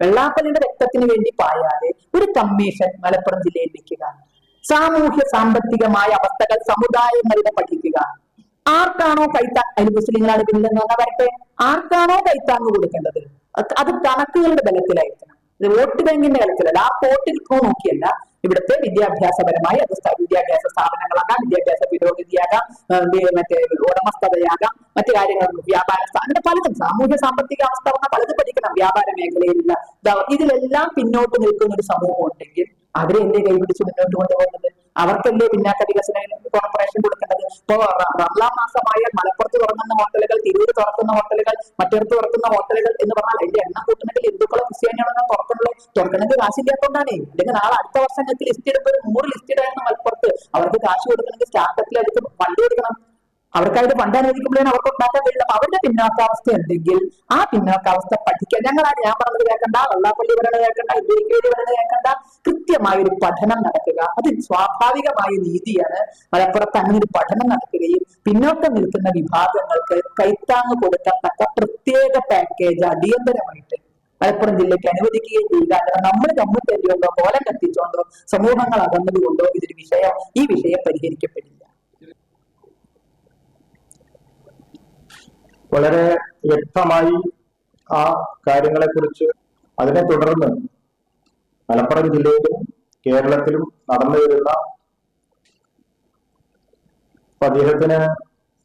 വെള്ളാപ്പള്ളിയുടെ രക്തത്തിന് വേണ്ടി പായാതെ ഒരു കമ്മീഷൻ മലപ്പുറം ജില്ലയിൽ വെക്കുക. സാമൂഹ്യ സാമ്പത്തികമായ അവസ്ഥകൾ സമുദായങ്ങളുടെ പഠിക്കുക. ആർക്കാണോ കൈത്താ അതിൽ മുസ്ലിങ്ങളാണ് ബില്ലെന്ന് പറഞ്ഞാൽ വരട്ടെ ആർക്കാണോ കൈത്താങ് കൊടുക്കേണ്ടത്? അത് കണക്കുകളുടെ ബലത്തിലായിരിക്കണം. ഇത് വോട്ട് ബാങ്കിന്റെ ബലത്തിലല്ല. ആ വോട്ടിൽ നോക്കിയല്ല. ഇവിടുത്തെ വിദ്യാഭ്യാസപരമായ അത് വിദ്യാഭ്യാസ സ്ഥാപനങ്ങളാകാം വിദ്യാഭ്യാസ പുരോഗതിയാകാം മറ്റേ ഉടമസ്ഥതയാകാം. മറ്റു കാര്യങ്ങളൊന്നും വ്യാപാര അങ്ങനെ പലതും സാമൂഹ്യ സാമ്പത്തിക അവസ്ഥ പറഞ്ഞാൽ പലതും പഠിക്കണം വ്യാപാര മേഖലയിലുള്ള ഇതിലെല്ലാം പിന്നോട്ട് നിൽക്കുന്ന ഒരു സമൂഹം ഉണ്ടെങ്കിൽ അവരെ എന്റെ കൈപിടിച്ച് മുന്നോട്ട് കൊണ്ടുപോകുന്നത്. അവർക്കല്ലേ പിന്നാക്ക വികസന കോർപ്പറേഷൻ കൊടുക്കേണ്ടത്? ഇപ്പോ റംലാം മാസമായാൽ മലപ്പുറത്ത് തുറക്കുന്ന ഹോട്ടലുകൾ തിരൂർ തുറക്കുന്ന ഹോട്ടലുകൾ മറ്റിടത്ത് തുറക്കുന്ന ഹോട്ടലുകൾ എന്ന് പറഞ്ഞാൽ അതിന്റെ എണ്ണം കൂട്ടണമെങ്കിൽ ഹിന്ദുക്കളോ ക്രിസ്ത്യാനികളോ തുറക്കണല്ലോ തുറക്കണമെങ്കിൽ ഇല്ലാത്തതുകൊണ്ടാണ് അല്ലെങ്കിൽ നാളെ അടുത്ത വർഷം ലിസ്റ്റ് ഇടുമ്പോൾ ഒരു നൂറ് ലിസ്റ്റ് ഇടായിരുന്നു മലപ്പുറത്ത്. അവർക്ക് കാശ് കൊടുക്കണമെങ്കിൽ സ്റ്റാർട്ടപ്പിൽ അവർക്ക് ഫണ്ട് കൊടുക്കണം അവർക്കായിട്ട് ഫണ്ട് അനുവദിക്കുമ്പോഴേ അവർക്ക് ഉണ്ടാക്കാൻ കഴിയില്ല അപ്പൊ അവരുടെ പിന്നോക്കാവസ്ഥ ഉണ്ടെങ്കിൽ ആ പിന്നോക്കാവസ്ഥ പഠിക്കാൻ. ഞങ്ങളാണ് ഞാൻ പറഞ്ഞത് കേൾക്കണ്ട വെള്ളാപ്പള്ളി വരണ കേൾക്കണ്ട ഇന്ത്യക്കേരി വരണ കേൾക്കണ്ട. കൃത്യമായ ഒരു പഠനം നടക്കുക അത് സ്വാഭാവികമായ നീതിയാണ് മലപ്പുറത്ത് അങ്ങനെ ഒരു പഠനം നടക്കുകയും പിന്നോക്കം നിൽക്കുന്ന വിഭാഗങ്ങൾക്ക് കൈത്താങ് കൊടുക്കത്തക്ക പ്രത്യേക പാക്കേജ് അടിയന്തരമായിട്ട് മലപ്പുറം ജില്ലയ്ക്ക് അനുവദിക്കുകയും ചെയ്യുക. അല്ലാതെ നമ്മൾ തമ്മിൽ തല്ലിയോണ്ടോ കോലം കത്തിച്ചോണ്ടോ സമൂഹങ്ങൾ അകന്നതുകൊണ്ടോ ഇതൊരു വിഷയം ഈ വിഷയം പരിഹരിക്കപ്പെടില്ല വളരെ വ്യക്തമായി ആ കാര്യങ്ങളെ കുറിച്ച് അതിനെ തുടർന്ന് മലപ്പുറം ജില്ലയിലും കേരളത്തിലും നടന്നു വരുന്ന അദ്ദേഹത്തിന്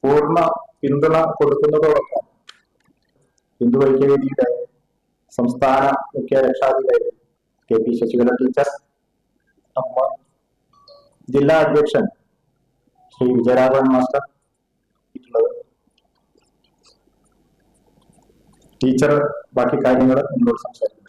പൂർണ പിന്തുണ കൊടുക്കുന്നതോടൊപ്പം ഹിന്ദു ഐക്യവേദിയുടെ സംസ്ഥാന മുഖ്യ രക്ഷാധികാരി കെ പി ശശികല ടീച്ചർ ജില്ലാ അധ്യക്ഷൻ ശ്രീ വിജയരാഘവൻ മാസ്റ്റർ ടീച്ചർ ബാക്കി കാര്യങ്ങൾ എന്നോട് സംസാരിക്കും.